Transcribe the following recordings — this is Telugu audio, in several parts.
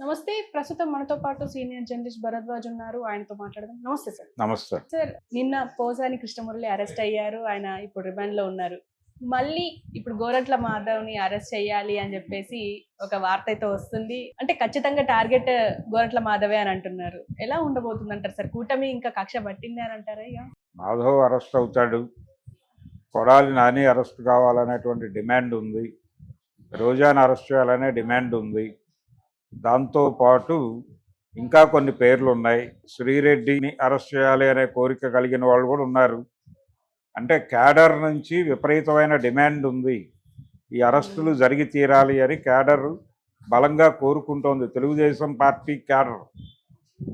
నమస్తే ప్రస్తుతం మనతో పాటు సీనియర్ జర్నలిస్ట్ భరద్వాజ్ ఉన్నారు. ఆయనతో మాట్లాడదాం. నమస్తే సార్. నమస్తే. సార్ నిన్న పోసాని కృష్ణమురళి అరెస్ట్ అయ్యారు. ఆయన ఇప్పుడు రిమాండ్లో ఉన్నారు. మళ్ళీ ఇప్పుడు గోరట్ల మాధవ్ని అరెస్ట్ చేయాలి అని చెప్పేసి ఒక వార్త అయితే వస్తుంది. అంటే ఖచ్చితంగా టార్గెట్ గోరట్ల మాధవే అని అంటున్నారు. ఎలా ఉండబోతుంది అంటారు సార్? కూటమి ఇంకా కక్ష పట్టింది అని అంటారా ఇక? మాధవ్ అరెస్ట్ అవుతాడు. కొడాలి నాని అరెస్ట్ కావాలనేటువంటి డిమాండ్ ఉంది. రోజాని అరెస్ట్ చేయాలనే డిమాండ్ ఉంది. దాంతో పాటు ఇంకా కొన్ని పేర్లు ఉన్నాయి శ్రీరెడ్డిని అరెస్ట్ చేయాలి అనే కోరిక కలిగిన వాళ్ళు కూడా ఉన్నారు. అంటే క్యాడర్ నుంచి విపరీతమైన డిమాండ్ ఉంది. ఈ అరెస్టులు జరిగి తీరాలి అని క్యాడర్ బలంగా కోరుకుంటోంది. తెలుగుదేశం పార్టీ క్యాడర్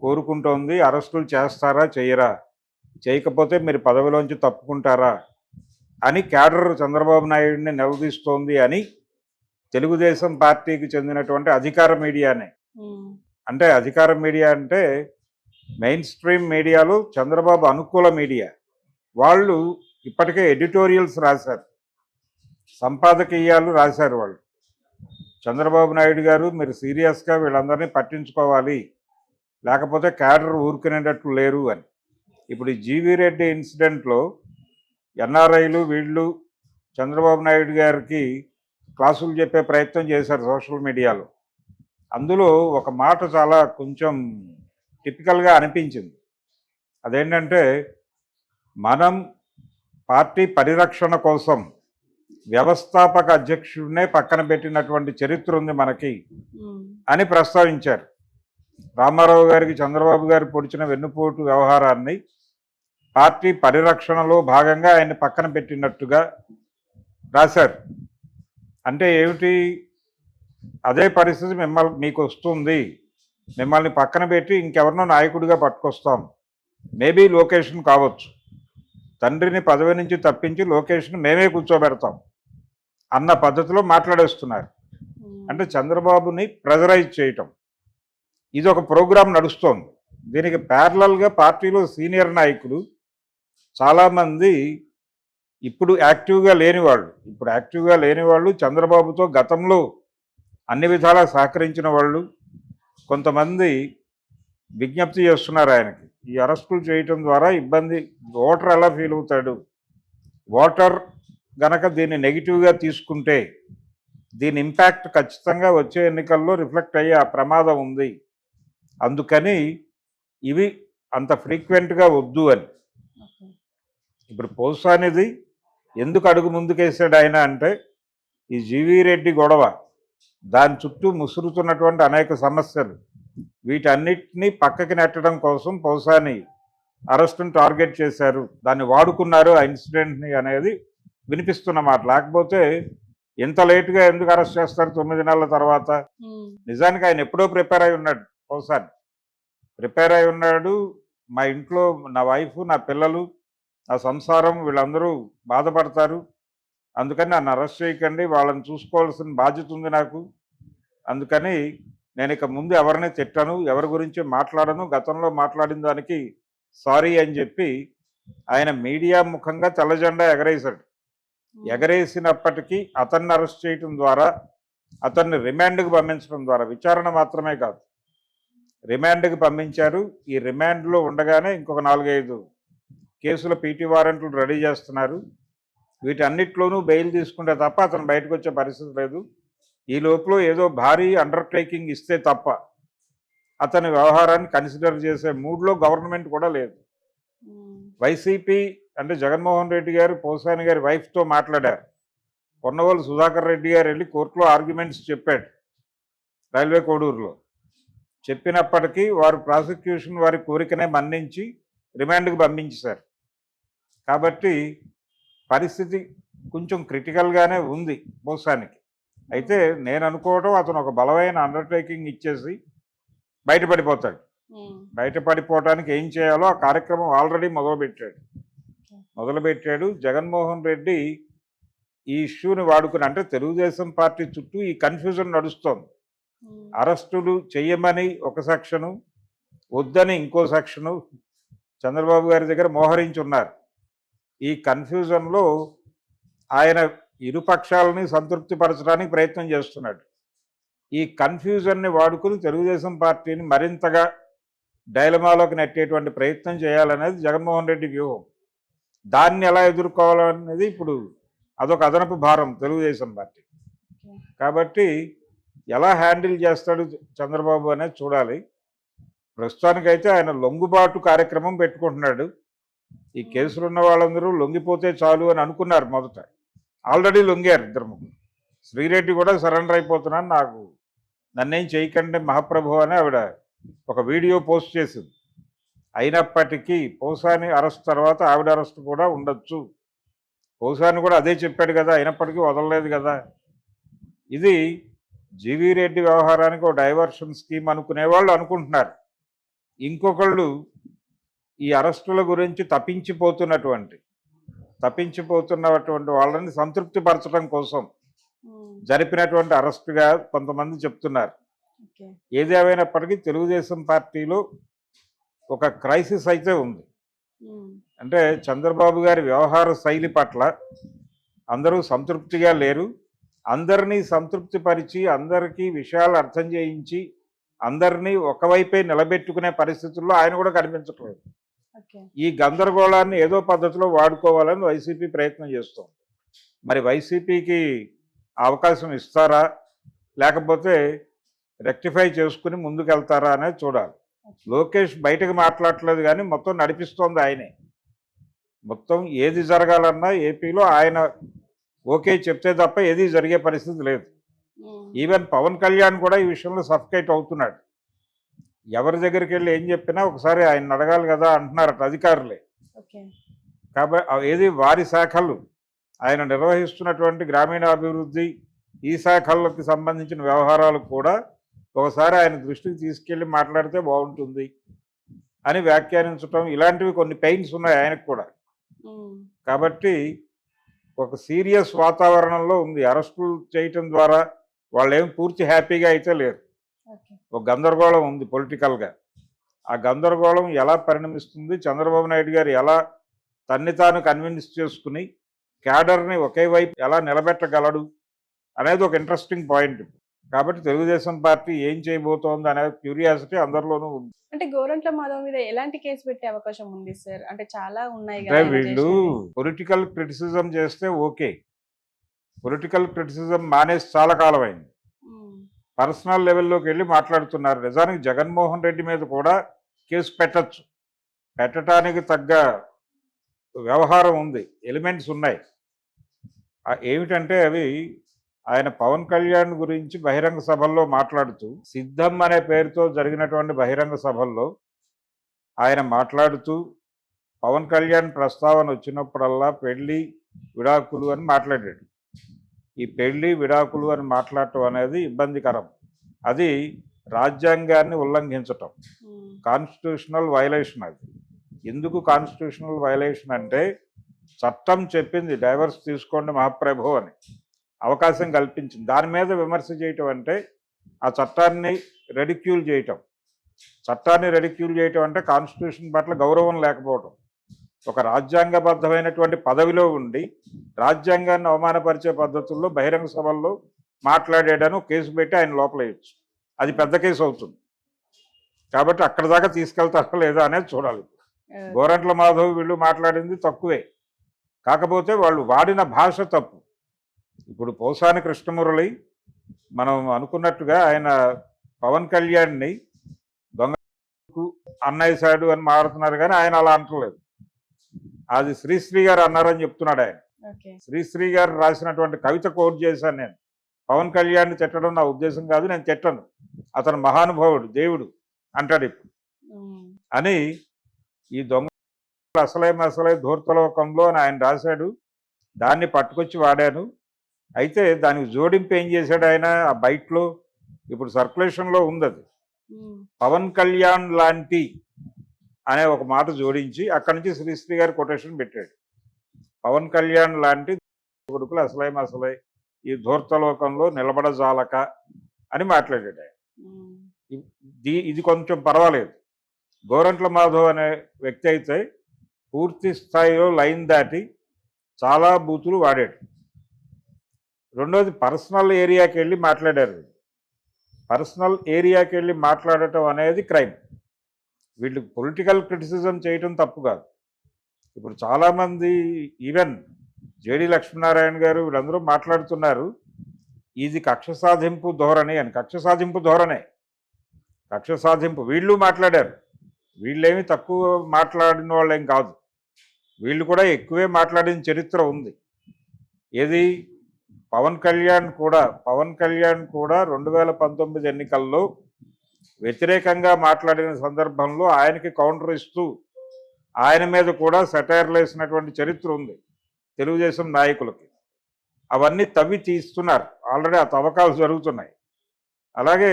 కోరుకుంటోంది అరెస్టులు చేస్తారా చేయరా? చేయకపోతే మీరు పదవిలోంచి తప్పుకుంటారా? అని క్యాడర్ చంద్రబాబు నాయుడిని నిలదీస్తోంది అని తెలుగుదేశం పార్టీకి చెందినటువంటి అధికార మీడియానే. అంటే అధికార మీడియా అంటే మెయిన్ స్ట్రీమ్ మీడియాలో చంద్రబాబు అనుకూల మీడియా. వాళ్ళు ఇప్పటికే ఎడిటోరియల్స్ రాశారు. సంపాదకీయాలు రాశారు వాళ్ళు. చంద్రబాబు నాయుడు గారు మీరు సీరియస్గా వీళ్ళందరినీ పట్టించుకోవాలి. లేకపోతే క్యాడర్ ఊరుకునేటట్లు లేరు అని. ఇప్పుడు ఈ జీవీ రెడ్డి ఇన్సిడెంట్లో ఎన్ఆర్ఐలు వీళ్ళు చంద్రబాబు నాయుడు గారికి క్లాసులు చెప్పే ప్రయత్నం చేశారు సోషల్ మీడియాలో. అందులో ఒక మాట చాలా కొంచెం టిపికల్గా అనిపించింది. అదేంటంటే మనం పార్టీ పరిరక్షణ కోసం వ్యవస్థాపక అధ్యక్షుడినే పక్కన పెట్టినటువంటి చరిత్ర ఉంది మనకి అని ప్రస్తావించారు. రామారావు గారికి చంద్రబాబు గారు పొడిచిన వెన్నుపోటు వ్యవహారాన్ని పార్టీ పరిరక్షణలో భాగంగా ఆయన పక్కన పెట్టినట్టుగా రాశారు. అంటే ఏమిటి? అదే పరిస్థితి మిమ్మల్ని మీకు వస్తుంది. మిమ్మల్ని పక్కన పెట్టి ఇంకెవరినో నాయకుడిగా పట్టుకొస్తాం. మేబీ లొకేషన్ కావచ్చు. తండ్రిని పదవి నుంచి తప్పించి లొకేషన్ మేమే కూర్చోబెడతాం అన్న పద్ధతిలో మాట్లాడేస్తున్నారు. అంటే చంద్రబాబుని ప్రెజరైజ్ చేయటం. ఇది ఒక ప్రోగ్రాం నడుస్తోంది. దీనికి ప్యారలల్గా పార్టీలో సీనియర్ నాయకులు చాలామంది ఇప్పుడు యాక్టివ్గా లేని వాళ్ళు ఇప్పుడు యాక్టివ్గా లేని వాళ్ళు చంద్రబాబుతో గతంలో అన్ని విధాలా సహకరించిన వాళ్ళు కొంతమంది విజ్ఞప్తి చేస్తున్నారు ఆయనకి. ఈ అరెస్టులు చేయటం ద్వారా ఇబ్బంది ఓటర్ ఎలా ఫీల్ అవుతాడు? ఓటర్ గనక దీన్ని నెగిటివ్గా తీసుకుంటే దీని ఇంపాక్ట్ ఖచ్చితంగా వచ్చే ఎన్నికల్లో రిఫ్లెక్ట్ అయ్యే ఆ ప్రమాదం ఉంది. అందుకని ఇవి అంత ఫ్రీక్వెంట్గా వద్దు అని. ఇప్పుడు పోసానిది ఎందుకు అడుగు ముందుకేసాడు ఆయన అంటే ఈ జీవీ రెడ్డి గొడవ దాని చుట్టూ ముసురుతున్నటువంటి అనేక సమస్యలు వీటన్నిటినీ పక్కకి నెట్టడం కోసం పోసాని అరెస్టును టార్గెట్ చేశారు. దాన్ని వాడుకున్నారు ఆ ఇన్సిడెంట్ని అనేది వినిపిస్తున్న మాట. లేకపోతే ఇంత లేటుగా ఎందుకు అరెస్ట్ చేస్తారు తొమ్మిది నెలల తర్వాత? నిజానికి ఆయన ఎప్పుడో ప్రిపేర్ అయి ఉన్నాడు ఒకసారి ప్రిపేర్ అయి ఉన్నాడు మా ఇంట్లో నా వైఫ్ నా పిల్లలు నా సంసారం వీళ్ళందరూ బాధపడతారు. అందుకని నన్ను అరెస్ట్ చేయకండి వాళ్ళని చూసుకోవాల్సిన బాధ్యత ఉంది నాకు. అందుకని నేను ఇక ముందు ఎవరిని తిట్టను ఎవరి గురించి మాట్లాడను గతంలో మాట్లాడిన దానికి సారీ అని చెప్పి ఆయన మీడియా ముఖంగా తెల్ల జెండా ఎగరేశాడు ఎగరేసినప్పటికీ అతన్ని అరెస్ట్ చేయటం ద్వారా అతన్ని రిమాండ్కి పంపించడం ద్వారా విచారణ మాత్రమే కాదు. రిమాండ్కి పంపించారు. ఈ రిమాండ్లో ఉండగానే ఇంకొక నాలుగైదు కేసుల పీటీ వారెంట్లు రెడీ చేస్తున్నారు. వీటన్నిటిలోనూ బెయిల్ తీసుకుంటే తప్ప అతను బయటకు వచ్చే పరిస్థితి లేదు. ఈ లోపల ఏదో భారీ అండర్టేకింగ్ ఇస్తే తప్ప అతని వ్యవహారాన్ని కన్సిడర్ చేసే మూడ్లో గవర్నమెంట్ కూడా లేదు. వైసీపీ అంటే జగన్మోహన్ రెడ్డి గారు పోసాని గారి వైఫ్తో మాట్లాడారు. పొన్నవోలు సుధాకర్ రెడ్డి గారు వెళ్ళి కోర్టులో ఆర్గ్యుమెంట్స్ చెప్పాడు రైల్వే కోడూరులో. చెప్పినప్పటికీ వారు ప్రాసిక్యూషన్ వారి కోరికనే మన్నించి రిమాండ్కి పంపించేశారు. కాబట్టి పరిస్థితి కొంచెం క్రిటికల్గానే ఉంది పోసానికి అయితే నేను అనుకోవడం అతను ఒక బలమైన అండర్టేకింగ్ ఇచ్చేసి బయటపడిపోతాడు. ఉమ్, బయటపడిపోవడానికి ఏం చేయాలో ఆ కార్యక్రమం ఆల్రెడీ మొదలుపెట్టాడు. మొదలుపెట్టాడు. జగన్మోహన్ రెడ్డి ఈ ఇష్యూని వాడుకుని అంటే తెలుగుదేశం పార్టీ చుట్టూ ఈ కన్ఫ్యూజన్ నడుస్తోంది. అరెస్టులు చెయ్యమని ఒక సెక్షను వద్దని ఇంకో సెక్షను చంద్రబాబు గారి దగ్గర మోహరించి ఉన్నారు. ఈ కన్ఫ్యూజన్లో ఆయన ఇరుపక్షాలని సంతృప్తిపరచడానికి ప్రయత్నం చేస్తున్నాడు. ఈ కన్ఫ్యూజన్ని వాడుకుని తెలుగుదేశం పార్టీని మరింతగా డైలమాలోకి నెట్టేటువంటి ప్రయత్నం చేయాలనేది జగన్మోహన్ రెడ్డి వ్యూహం. దాన్ని ఎలా ఎదుర్కోవాలనేది ఇప్పుడు అదొక అదనపు భారం తెలుగుదేశం పార్టీ. కాబట్టి ఎలా హ్యాండిల్ చేస్తాడు చంద్రబాబు అనేది చూడాలి. ప్రస్తుతానికైతే ఆయన లొంగుబాటు కార్యక్రమం పెట్టుకుంటున్నాడు. ఈ కేసులు ఉన్న వాళ్ళందరూ లొంగిపోతే చాలు అని అనుకున్నారు మొదట. ఆల్రెడీ లొంగారు ఇద్దరు ముగ్గురు. శ్రీరెడ్డి కూడా సరెండర్ అయిపోతున్నాను నాకు నన్నేం చేయకండి మహాప్రభు అని ఆవిడ ఒక వీడియో పోస్ట్ చేసింది. అయినప్పటికీ పోసాని అరెస్ట్ తర్వాత ఆవిడ అరెస్ట్ కూడా ఉండొచ్చు. పోసాని కూడా అదే చెప్పాడు కదా అయినప్పటికీ వదలలేదు కదా. ఇది జీవీ రెడ్డి వ్యవహారానికి ఒక డైవర్షన్ స్కీమ్ అనుకునే వాళ్ళు అనుకుంటున్నారు. ఇంకొకళ్ళు ఈ అరెస్టుల గురించి తప్పించిపోతున్నటువంటి తప్పించిపోతున్నటువంటి వాళ్ళని సంతృప్తిపరచడం కోసం ఉమ్, జరిపినటువంటి అరెస్టుగా కొంతమంది చెప్తున్నారు. ఏది ఏమైనప్పటికీ తెలుగుదేశం పార్టీలో ఒక క్రైసిస్ అయితే ఉంది. అంటే చంద్రబాబు గారి వ్యవహార శైలి పట్ల అందరూ సంతృప్తిగా లేరు. అందరినీ సంతృప్తిపరిచి అందరికీ విషయాలు అర్థం చేయించి అందరినీ ఒకవైపే నిలబెట్టుకునే పరిస్థితుల్లో ఆయన కూడా కనిపించట్లేదు. ఈ గందరగోళాన్ని ఏదో పద్ధతిలో వాడుకోవాలని వైసీపీ ప్రయత్నం చేస్తోంది. మరి వైసీపీకి అవకాశం ఇస్తారా? లేకపోతే రెక్టిఫై చేసుకుని ముందుకెళ్తారా అనేది చూడాలి. లోకేష్ బయటకు మాట్లాడట్లేదు కానీ మొత్తం నడిపిస్తోంది ఆయనే. మొత్తం ఏది జరగాలన్నా ఏపీలో ఆయన ఓకే చెప్తే తప్ప ఏది జరిగే పరిస్థితి లేదు. ఈవెన్ పవన్ కళ్యాణ్ కూడా ఈ విషయంలో సఫికేట్ అవుతున్నాడు. ఎవరి దగ్గరికి వెళ్ళి ఏం చెప్పినా ఒకసారి ఆయన అడగాలి కదా అంటున్నారట అధికారులే. కాబట్టి ఏది వారి శాఖలు. ఆయన నిర్వహిస్తున్నటువంటి గ్రామీణాభివృద్ధి ఈ శాఖలకు సంబంధించిన వ్యవహారాలు కూడా ఒకసారి ఆయన దృష్టికి తీసుకెళ్ళి మాట్లాడితే బాగుంటుంది అని వ్యాఖ్యానించటం ఇలాంటివి కొన్ని పెయిన్స్ ఉన్నాయి ఆయనకు కూడా. కాబట్టి ఒక సీరియస్ వాతావరణంలో ఉంది. అరెస్టులు చేయటం ద్వారా వాళ్ళు ఏం పూర్తి హ్యాపీగా అయితే లేరు. ఒక గందరగోళం ఉంది పొలిటికల్గా. ఆ గందరగోళం ఎలా పరిణమిస్తుంది? చంద్రబాబు నాయుడు గారు ఎలా తన్ని తాను కన్విన్స్ చేసుకుని క్యాడర్ని ఒకే వైపు ఎలా నిలబెట్టగలడు అనేది ఒక ఇంట్రెస్టింగ్ పాయింట్. కాబట్టి తెలుగుదేశం పార్టీ ఏం చేయబోతోంది అనే క్యూరియాసిటీ అందరిలోనూ ఉంది. అంటే గోరంట్ల మాధవ్ మీద ఎలాంటి కేసు పెట్టే అవకాశం ఉంది సార్? అంటే చాలా ఉన్నాయి వీళ్ళు. పొలిటికల్ క్రిటిసిజం చేస్తే ఓకే. పొలిటికల్ క్రిటిసిజం మానేసి చాలా కాలం అయింది పర్సనల్ లెవెల్లోకి వెళ్ళి మాట్లాడుతున్నారు. నిజానికి జగన్మోహన్ రెడ్డి మీద కూడా కేసు పెట్టచ్చు. పెట్టడానికి తగ్గ వ్యవహారం ఉంది. ఎలిమెంట్స్ ఉన్నాయి. ఏమిటంటే అవి ఆయన పవన్ కళ్యాణ్ గురించి బహిరంగ సభల్లో మాట్లాడుతూ సిద్ధం అనే పేరుతో జరిగినటువంటి బహిరంగ సభల్లో ఆయన మాట్లాడుతూ పవన్ కళ్యాణ్ ప్రస్తావన వచ్చినప్పుడల్లా పెళ్ళి విడాకులు అని మాట్లాడాడు. ఈ పెళ్ళి విడాకులు అని మాట్లాడటం అనేది ఇబ్బందికరం. అది రాజ్యాంగాన్ని ఉల్లంఘించటం. కాన్స్టిట్యూషనల్ వైలేషన్ అది. ఎందుకు కాన్స్టిట్యూషనల్ వైలేషన్ అంటే చట్టం చెప్పింది డైవర్స్ తీసుకోండి మహాప్రభు అని అవకాశం కల్పించింది. దాని మీద విమర్శ చేయటం అంటే ఆ చట్టాన్ని రెడిక్యూల్ చేయటం. చట్టాన్ని రెడిక్యూల్ చేయటం అంటే కాన్స్టిట్యూషన్ పట్ల గౌరవం లేకపోవటం. ఒక రాజ్యాంగబద్ధమైనటువంటి పదవిలో ఉండి రాజ్యాంగాన్ని అవమానపరిచే పద్ధతుల్లో బహిరంగ సభల్లో మాట్లాడాడని కేసు పెట్టి ఆయన లోపలేయచ్చు అది పెద్ద కేసు అవుతుంది. కాబట్టి అక్కడ దాకా తీసుకెళ్తారా లేదా అనేది చూడాలి. గోరంట్ల మాధవ్ వీళ్ళు మాట్లాడింది తక్కువే. కాకపోతే వాళ్ళు వాడిన భాష తప్పు. ఇప్పుడు పోసాని కృష్ణమురళి మనం అనుకున్నట్టుగా ఆయన పవన్ కళ్యాణ్ని దొంగ అన్నయ్యసాడు అని మారుతున్నారు కానీ ఆయన అలా అంటలేదు. అది శ్రీశ్రీ గారు అన్నారని చెప్తున్నాడు ఆయన. శ్రీశ్రీ గారు రాసినటువంటి కవిత కోట్ చేశాను నేను. పవన్ కళ్యాణ్ తిట్టడం నా ఉద్దేశం కాదు నేను తిట్టను అతను మహానుభావుడు దేవుడు అంటాడు ఇప్పుడు. అని ఈ దొంగ అసలే మసలే ధూర్తలోకంలో అని ఆయన రాశాడు. దాన్ని పట్టుకొచ్చి వాడాను. అయితే దానికి జోడింపు ఏం చేశాడు ఆయన? ఆ బైట్లో ఇప్పుడు సర్క్యులేషన్లో ఉంది అది పవన్ కళ్యాణ్ లాంటి అనే ఒక మాట జోడించి అక్కడి నుంచి శ్రీశ్రీ గారు కొటేషన్ పెట్టాడు. పవన్ కళ్యాణ్ లాంటి కొడుకులు అసలే మసలే ఈ ధూర్తలోకంలో నిలబడజాలక అని మాట్లాడాడు ఆయన. ఇది కొంచెం పర్వాలేదు. గోరంట్ల మాధవ్ అనే వ్యక్తి అయితే పూర్తి స్థాయిలో లైన్ దాటి చాలా బూతులు వాడాడు. రెండోది పర్సనల్ ఏరియాకి వెళ్ళి మాట్లాడారు. పర్సనల్ ఏరియాకి వెళ్ళి మాట్లాడటం అనేది క్రైమ్. వీళ్ళు పొలిటికల్ క్రిటిసిజం చేయటం తప్పు కాదు. ఇప్పుడు చాలామంది ఈవెన్ జేడి లక్ష్మీనారాయణ గారు వీళ్ళందరూ మాట్లాడుతున్నారు ఇది కక్ష సాధింపు ధోరణి అని. కక్ష సాధింపు ధోరణే. కక్ష సాధింపు. వీళ్ళు మాట్లాడారు. వీళ్ళేమి తక్కువ మాట్లాడిన వాళ్ళేం కాదు. వీళ్ళు కూడా ఎక్కువే మాట్లాడిన చరిత్ర ఉంది. ఏది? పవన్ కళ్యాణ్ కూడా పవన్ కళ్యాణ్ కూడా రెండు వేల పంతొమ్మిది ఎన్నికల్లో వ్యతిరేకంగా మాట్లాడిన సందర్భంలో ఆయనకి కౌంటర్ ఇస్తూ ఆయన మీద కూడా సెటైర్లు వేసినటువంటి చరిత్ర ఉంది తెలుగుదేశం నాయకులకి. అవన్నీ తవ్వి తీస్తున్నారు. ఆల్రెడీ ఆ తవ్వకాలు జరుగుతున్నాయి. అలాగే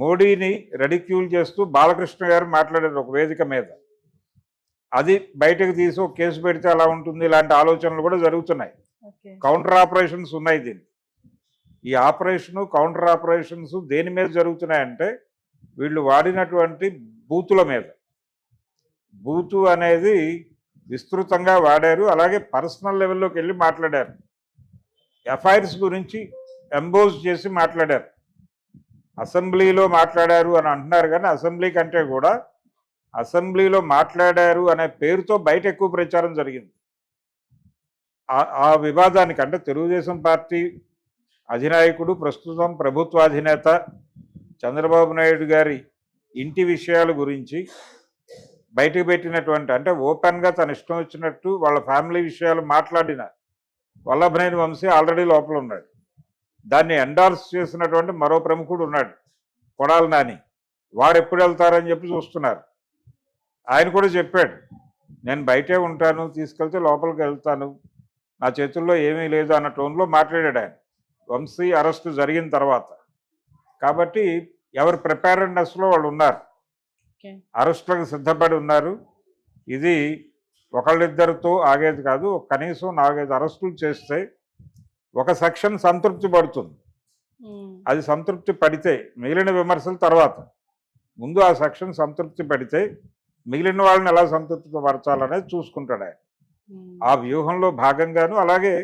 మోడీని రెడిక్యూల్ చేస్తూ బాలకృష్ణ గారు మాట్లాడారు ఒక వేదిక మీద. అది బయటకు తీసి ఒక కేసు పెడితే అలా ఉంటుంది ఇలాంటి ఆలోచనలు కూడా జరుగుతున్నాయి. కౌంటర్ ఆపరేషన్స్ ఉన్నాయి దీనికి. ఈ ఆపరేషను కౌంటర్ ఆపరేషన్స్ దేని మీద జరుగుతున్నాయంటే వీళ్ళు వాడినటువంటి బూతుల మీద. బూతు అనేది విస్తృతంగా వాడారు అలాగే పర్సనల్ లెవెల్లోకి వెళ్ళి మాట్లాడారు. ఎఫ్ఐఆర్స్ గురించి ఎంబోజ్ చేసి మాట్లాడారు. అసెంబ్లీలో మాట్లాడారు అని అంటున్నారు కానీ అసెంబ్లీ కంటే కూడా అసెంబ్లీలో మాట్లాడారు అనే పేరుతో బయట ఎక్కువ ప్రచారం జరిగింది. ఆ- ఆ వివాదానికి అంటే తెలుగుదేశం పార్టీ అధినాయకుడు ప్రస్తుతం ప్రభుత్వాధినేత చంద్రబాబు నాయుడు గారి ఇంటి విషయాల గురించి బయటకు పెట్టినటువంటి అంటే ఓపెన్గా తన ఇష్టం వచ్చినట్టు వాళ్ళ ఫ్యామిలీ విషయాలు మాట్లాడిన వల్లభనేని వంశీ ఆల్రెడీ లోపల ఉన్నాడు. దాన్ని ఎండార్స్ చేసినటువంటి మరో ప్రముఖుడు ఉన్నాడు కొడాలి నాని. వారు ఎప్పుడు వెళ్తారని చెప్పి చూస్తున్నారు. ఆయన కూడా చెప్పాడు నేను బయటే ఉంటాను తీసుకెళ్తే లోపలికి వెళ్తాను. నా చేతుల్లో ఏమీ లేదు అన్న టోన్లో మాట్లాడాడు ఆయన. వంశీ అరెస్టు జరిగిన తర్వాత కాబట్టి ఎవరి ప్రిపేర్నెస్లో వాళ్ళు ఉన్నారు. అరెస్టులకు సిద్ధపడి ఉన్నారు. ఇది ఒకళ్ళిద్దరితో ఆగేది కాదు కనీసం నాలుగైదు అరెస్టులు చేస్తే ఒక సెక్షన్ సంతృప్తి పడుతుంది. అది సంతృప్తి పడితే మిగిలిన విమర్శల తర్వాత. ముందు ఆ సెక్షన్ సంతృప్తి పడితే మిగిలిన వాళ్ళని ఎలా సంతృప్తి పరచాలనేది చూసుకుంటాడు ఆయన. ఆ వ్యూహంలో భాగంగాను అలాగే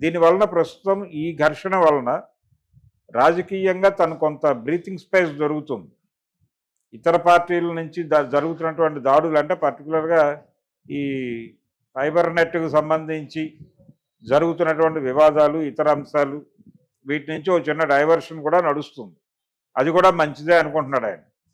దీని వలన ప్రస్తుతం ఈ ఘర్షణ వలన రాజకీయంగా తను కొంత బ్రీతింగ్ స్పేస్ దొరుకుతుంది. ఇతర పార్టీల నుంచి ద- జరుగుతున్నటువంటి దాడులు అంటే పర్టికులర్గా ఈ ఫైబర్ నెట్కు సంబంధించి జరుగుతున్నటువంటి వివాదాలు ఇతర అంశాలు వీటి నుంచి ఒక చిన్న డైవర్షన్ కూడా నడుస్తుంది. అది కూడా మంచిదే అనుకుంటున్నాడు ఆయన.